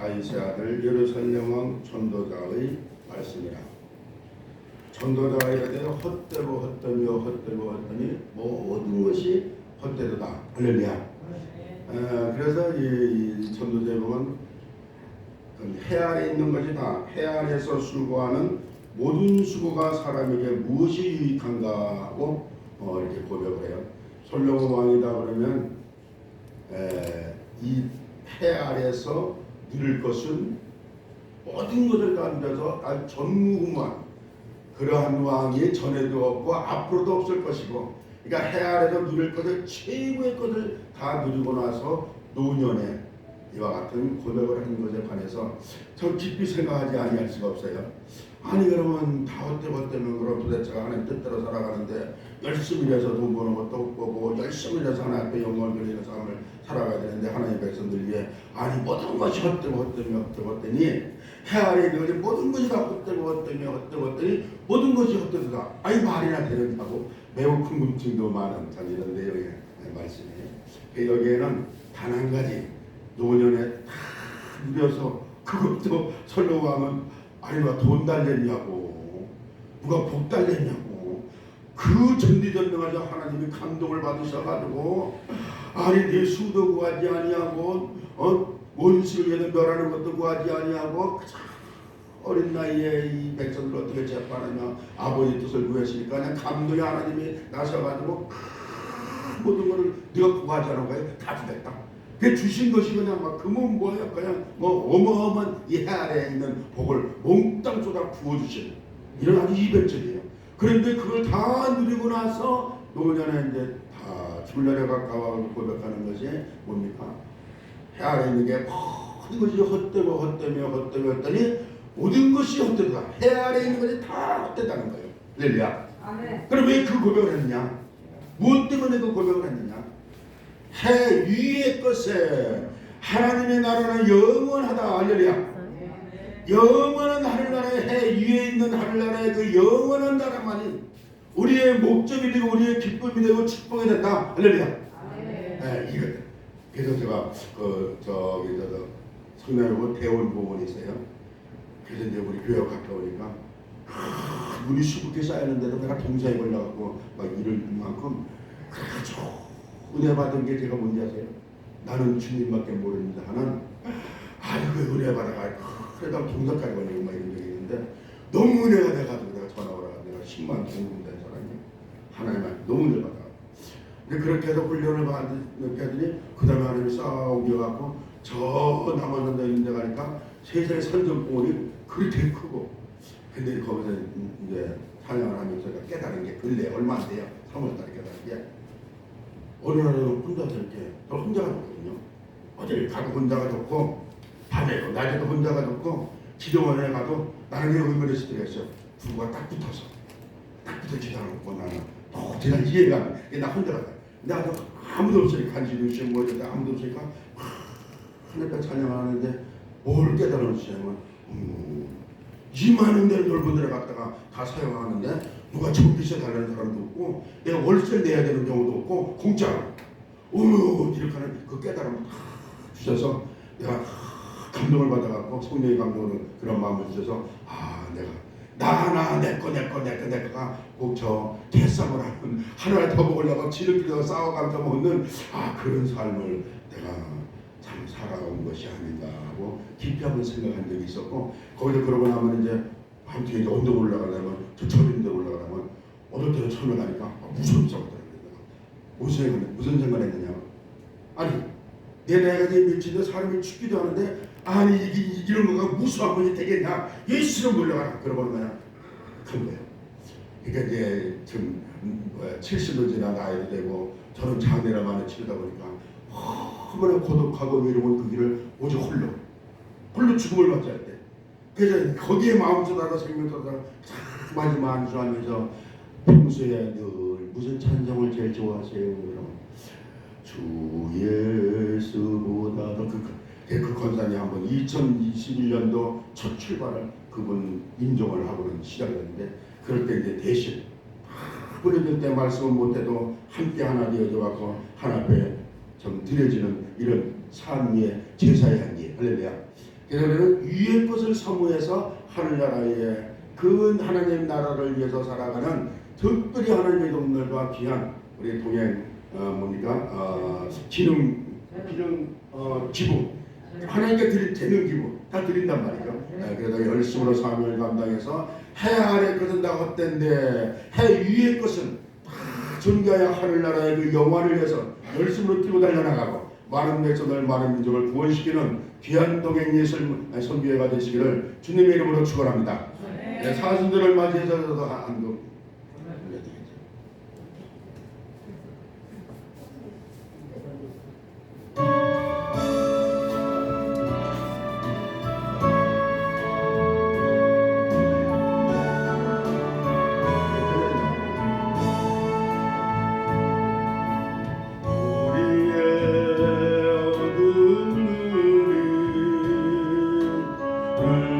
다윗의 아들 예루살렘 왕 전도자의 말씀이라. 전도자가 이르되 헛되고 헛되며 헛되고 헛되니 모든 것이 헛되도다. 할렐루야. 어, 그래서 이, 이 전도자에 보면 그해 아래 있는 것이 다 해 아래서 수고하는 모든 수고가 사람에게 무엇이 유익한가 하고 어, 이렇게 고백을 해요. 솔로몬 왕이다 그러면 이해 아래서 누릴 것은 모든 것을 아주 전무후무한 그러한 왕이 전에도 없고 앞으로도 없을 것이고 그러니까 해 아래서 누릴 것을 최고의 것을 다 누리고 나서 노년에 이와 같은 고백을 하는 것에 관해서 저 깊이 생각하지 아니할 수가 없어요. 아니 그러면 다 헛되헛되면 그럼 도대체가 하나님 뜻대로 살아가는데 열심히 일해서 돈 버는 것도 없고 열심히 일해서 하나님 앞에 영광을 돌리는 삶을 살아가야 되는데 하나님의 백성들 위해 아니 모든 것이 헛되고 헛되며 헛되고 헛되니 해 아래 있는 모든 것이 다 헛되고 헛되며 헛되고 헛되니 모든 것이 헛되다 아니 말이나 되는다고 매우 궁금증도 많은 참 이런 내용의 말씀이에요 그 여기에는 단 한 가지 노년에 다 누려서 그것도 설로 가면 아니 누가 돈 달랬냐고 누가 복 달랬냐고 그 전지전능하자 하나님이 감동을 받으셔가지고 아니 내 수도 구하지 아니하고 어 원수를 얘는 멸하는 것도 구하지 아니하고 어린 나이에 이 백성들 어떻게 재판하며 아버지 뜻을 구했으니까 그냥 감동의 하나님이 나셔가지고 큰 모든 것을 네가 구하지 않은 거에 다 주겠다. 그 주신 것이 그냥 막 금은 뭐야 그냥 뭐 어마어마한 이 아래에 있는 복을 몽땅 쏟아 부어주신 이런 아주 이변적이에요. 그런데 그걸 다 누리고 나서 노년에 이제 다 죽을날에 가까워 고백하는 것이 뭡니까? 해 아래 있는 게 모든 것이 헛되고 헛되며 헛되며 헛되니 모든 것이 헛되다. 해 아래 있는 것이 다 헛되다는 거예요. 렐루야. 아멘. 그럼 왜 그 고백을 했느냐? 무엇 때문에 그 고백을 했느냐? 해 위의 것에 하나님의 나라는 영원하다. 할렐루야. 영원한 하늘나라의 해 위에 있는 하늘나라의 그 영원한 나라만이 우리의 목적이 되고 우리의 기쁨이 되고 축복이 된다. 할렐루야. 아멘. 네, 이거. 그래서 제가 그 저기 저 성남에 대원 보원이 있어요. 그래서 이제 우리 교회 가까우니까 아, 눈이 수북히 쌓였는데도 내가 동사에 걸려갖고 막 이럴 만큼 아주 은혜 받은 게 제가 뭔지 아세요? 나는 주님밖에 모릅니다 하는 아이고 은혜 받아가 그래도 동사까지 걸리고 막 이런 적이 있는데 너무 은혜가 돼가지고 내가 전화 오라가 내가 10만 공급된 사람이 하나님한테 너무 은혜 받아 근데 그렇게 해서 훈련을 하더니 그 다음에 하나님이 싹 옮겨갖고 저 남았는데 있는 데 가니까 세상의 선전공원이 그렇게 크고. 근데 거기서 이제 사냥을 하면서 깨달은 게 근래 얼마 안 돼요. 3월 달에 깨달은 게. 어느 날은 혼자서 이렇게 저 혼자가 좋거든요. 어디를 가도 혼자가 좋고 밤에도 낮에도 혼자가 좋고 기도원에 가도 의문의 시대가 있어 부부가 딱 붙어서 딱 붙어 기도하고 나는 도대체 이해가 안 돼. 나 혼자 가다. 나도 아무도 없으니까 없이 뭐 이런데 아무도 없으니까 하나님 찬양하는데 뭘 깨달았냐면 음, 이 많은 데를 넓은 데를 갔다가 다 사용하는데 누가 전기세 달라는 사람도 없고 내가 월세를 내야 되는 경우도 없고 공짜로. 어머 이렇게 하는 그 깨달음을 다 주셔서 내가 감동을 받아갖고 성령의 감동을 그런 마음을 주셔서 아 내가 나나 내거 내거 내거 내거가 꼭저 대싸움을 하는 하나를 더 먹으려고 지름길에서 싸워가면서 먹는 아 그런 삶을 내가 참 살아온 것이 아닌가 하고 깊이 한번 생각한 적이 있었고 거기서 그러고 나면 이제 아무튼 이제 언덕 올라가려면 저 저린데 올라가려면 어느 때는 처음에 가니까 아, 무섭더라고요. 무슨 생각 무슨 생각을 했느냐? 아니 내 나이가 이제 몇인데 사람이 죽기도 하는데 이게 이런 거가 무수한 것이 되겠냐? 예수로 몰려가라 그러고 그냥 간 거예요. 그러니까 이제 지금 음, 뭐야 70도 지난 나이도 되고 저는 장애를 많이 치르다 보니까 너무나 고독하고 외로운 그 길을 오직 홀로 홀로 죽음을 맞이할 때 그래서 거기에 마음 쏟아서 생명 쏟아서 참 많이 만수하면서 평소에 늘 무슨 찬송을 제일 좋아하세요? 주 예수보다 더 그 데크 권사님 한번 2021년도 첫 출발을 그분 인정을 하고는 시작했는데 그럴 때 이제 대신 뿌려줄 때 말씀을 못해도 함께 하나 되어져갖고 하나 앞에 좀 드려지는 이런 삶의 제사의 한계 할렐루야. 그러면 위의 것을 사모해서 하늘나라의 그 하나님 나라를 위해서 살아가는 특별히 하나님의 동료과 귀한 우리 동행 어, 뭡니까? 어, 기능 기능 어, 지붕 하나님께 드리, 되는 기분 다 드린단 말이죠. 네, 네 그래도 열심으로 사명을 감당해서 해 아래 것은 다 헛된데 해 위의 것은 다존귀하여 하늘나라의 그 영화를 해서 열심으로 뛰고 달려나가고 많은 백성들 많은 민족을 구원시키는 귀한 동행 예술 선교회가 되시기를 주님의 이름으로 축원합니다. 네, 네 사순들을 맞이해서 한국 Amen.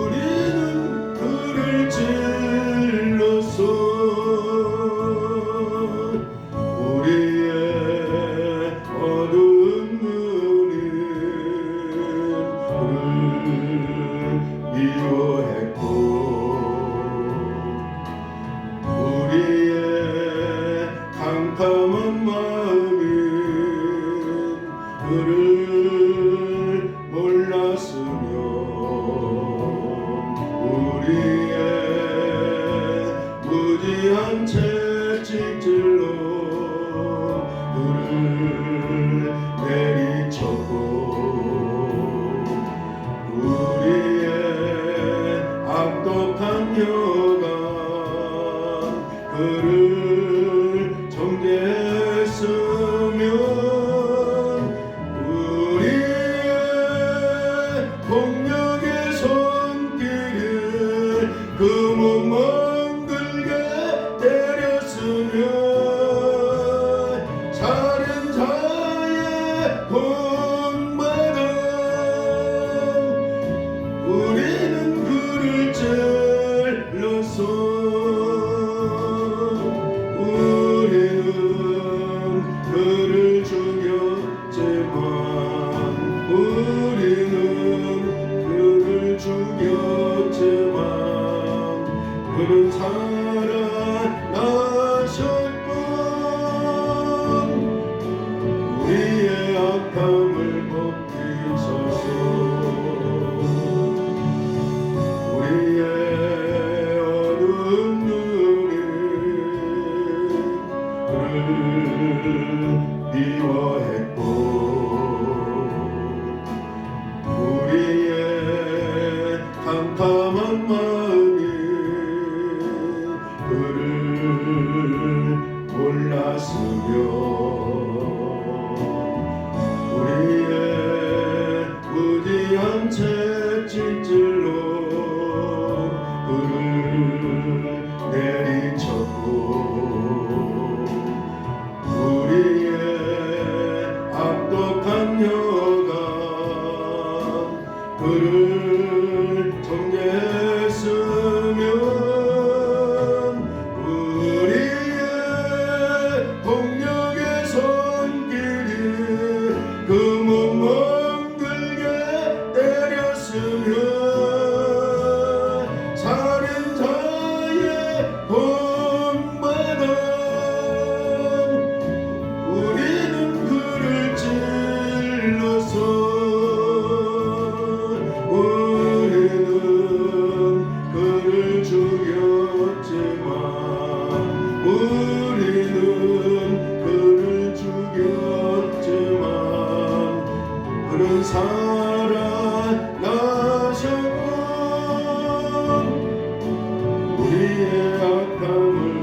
위에 캄캄한 마음이 그를 몰랐으며 우리의 무지한 채찍질로 눈을 내리 of the world.